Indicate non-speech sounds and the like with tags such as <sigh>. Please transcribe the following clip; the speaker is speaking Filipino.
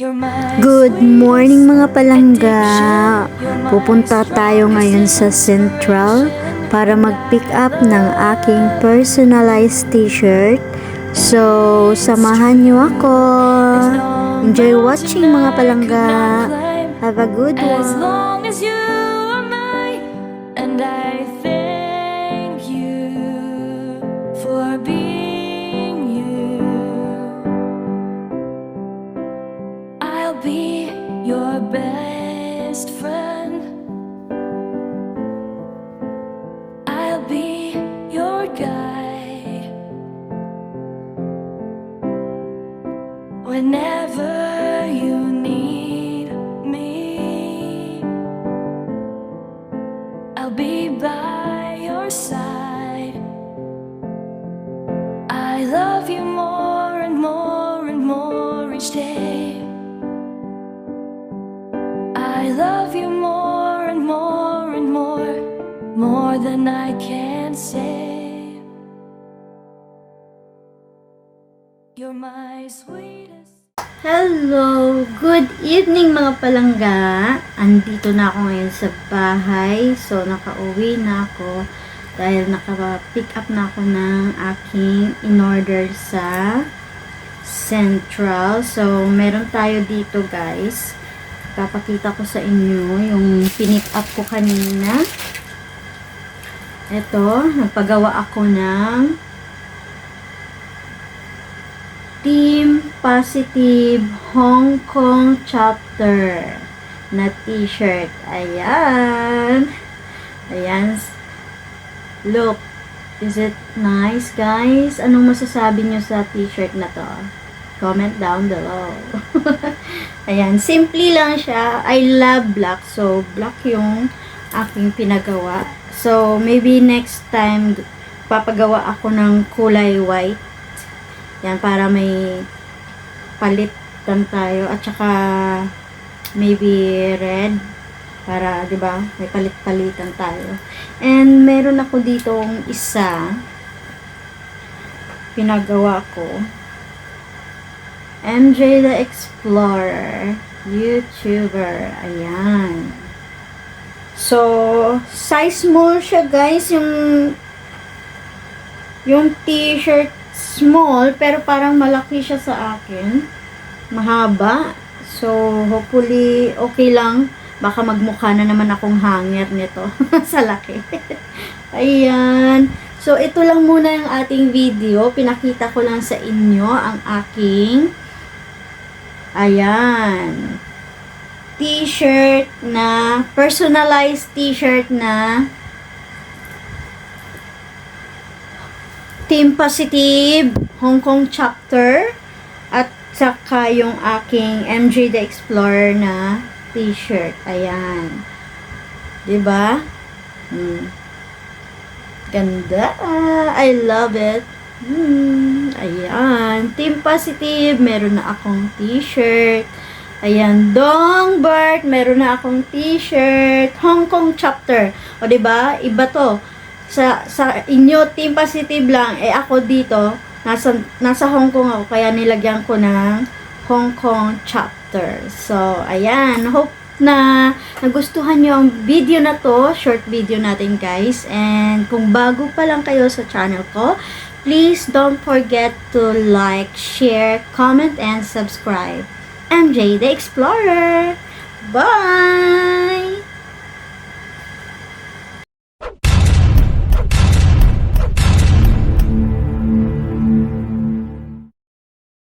Good morning mga palangga! Pupunta tayo ngayon sa Central para mag-pick up ng aking personalized t-shirt. So, samahan niyo ako! Enjoy watching mga palangga! Have a good As one! Whenever you need me. I'll be by your side. I love you more and more and more each day. I love you more and more and more, more than I can say. You're my sweetest. Hello! Good evening mga palangga! Andito na ako ngayon sa bahay. So, nakauwi na ako dahil naka-pick up na ako ng aking in-order sa Central. So, meron tayo dito guys. Papakita ko sa inyo yung pinick up ko kanina. Ito, nagpagawa ako ng Team Positive Hong Kong Chapter na t-shirt. Ayan. Ayan. Look. Is it nice, guys? Anong masasabi nyo sa t-shirt na to? Comment down below. <laughs> Ayan. Simply lang siya. I love black. So, black yung aking pinagawa. So, maybe next time, papagawa ako ng kulay white. Yan, para may palitan tayo. At saka, maybe red. Para, di ba, may palit-palitan tayo. And, meron ako ditong isa. Pinagawa ko. MJ the Explorer. YouTuber. Ayan. So, size small siya, guys. Yung, yung t-shirt small, pero parang malaki siya sa akin. Mahaba. So, hopefully, okay lang. Baka magmukha na naman akong hanger nito <laughs> sa laki. Ayan. So, ito lang muna yung ating video. Pinakita ko lang sa inyo ang aking ayan t-shirt na personalized t-shirt na Team Positive Hong Kong chapter at saka yung aking MJ the Explorer na t-shirt. Ayan. 'Di ba? Hmm. Ganda. I love it. Hmm. Ayan. Team Positive, meron na akong t-shirt. Ayan, Dongbert, meron na akong t-shirt. Hong Kong chapter. O ba? Iba 'to sa sa inyo team positive lang eh ako dito nasa nasa Hong Kong ako kaya nilagyan ko ng Hong Kong chapter. So ayan, hope na nagustuhan nyo ang video na to, short video natin guys. And kung bago pa lang kayo sa channel ko, please don't forget to like, share, comment, and subscribe. MJ the Explorer. Bye!